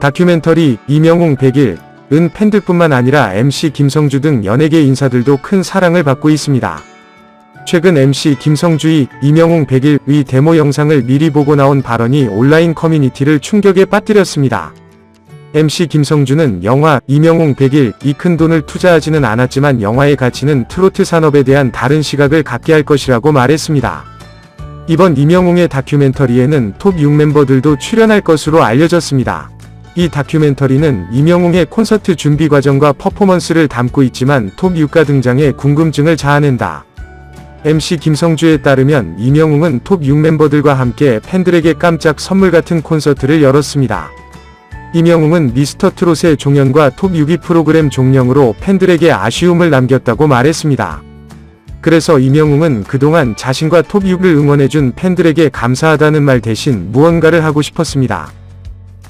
다큐멘터리 이명웅 100일 은 팬들뿐만 아니라 MC 김성주 등 연예계 인사들도 큰 사랑을 받고 있습니다. 최근 MC 김성주의 이명웅 100일의 데모 영상을 미리 보고 나온 발언이 온라인 커뮤니티를 충격에 빠뜨렸습니다. MC 김성주는 영화 이명웅 100일 이 큰 돈을 투자하지는 않았지만 영화의 가치는 트로트 산업에 대한 다른 시각을 갖게 할 것이라고 말했습니다. 이번 이명웅의 다큐멘터리에는 톱 6 멤버들도 출연할 것으로 알려졌습니다. 이 다큐멘터리는 이명웅의 콘서트 준비 과정과 퍼포먼스를 담고 있지만 톱 6가 등장해 궁금증을 자아낸다. MC 김성주에 따르면 이명웅은 톱 6 멤버들과 함께 팬들에게 깜짝 선물 같은 콘서트를 열었습니다. 이명웅은 미스터 트롯의 종연과 톱 6위 프로그램 종영으로 팬들에게 아쉬움을 남겼다고 말했습니다. 그래서 이명웅은 그동안 자신과 톱 6을 응원해준 팬들에게 감사하다는 말 대신 무언가를 하고 싶었습니다.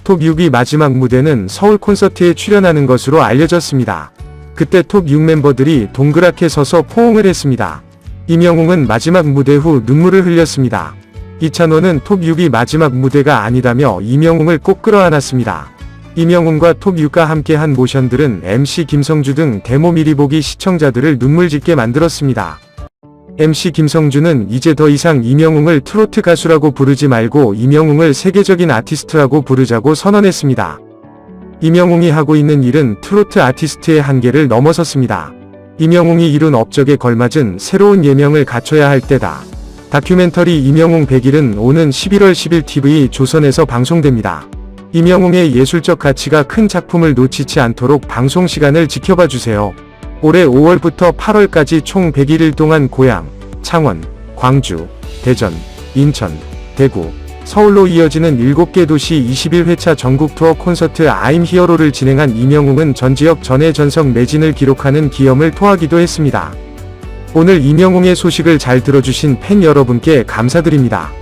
톱 6위 마지막 무대는 서울 콘서트에 출연하는 것으로 알려졌습니다. 그때 톱 6 멤버들이 동그랗게 서서 포옹을 했습니다. 이명웅은 마지막 무대 후 눈물을 흘렸습니다. 이찬호는 톱 6이 마지막 무대가 아니다며 이명웅을 꼭 끌어안았습니다. 이명웅과 톱 6과 함께한 모션들은 MC 김성주 등 데모 미리 보기 시청자들을 눈물 짓게 만들었습니다. MC 김성주는 이제 더 이상 이명웅을 트로트 가수라고 부르지 말고 이명웅을 세계적인 아티스트라고 부르자고 선언했습니다. 이명웅이 하고 있는 일은 트로트 아티스트의 한계를 넘어섰습니다. 이명웅이 이룬 업적에 걸맞은 새로운 예명을 갖춰야 할 때다. 다큐멘터리 이명웅 100일은 오는 11월 10일 TV 조선에서 방송됩니다. 이명웅의 예술적 가치가 큰 작품을 놓치지 않도록 방송 시간을 지켜봐 주세요. 올해 5월부터 8월까지 총 101일 동안 고향, 창원, 광주, 대전, 인천, 대구, 서울로 이어지는 7개 도시 21회차 전국 투어 콘서트 I'm 히어로를 진행한 이명웅은 전 지역 전해 전석 매진을 기록하는 기염을 토하기도 했습니다. 오늘 이명웅의 소식을 잘 들어주신 팬 여러분께 감사드립니다.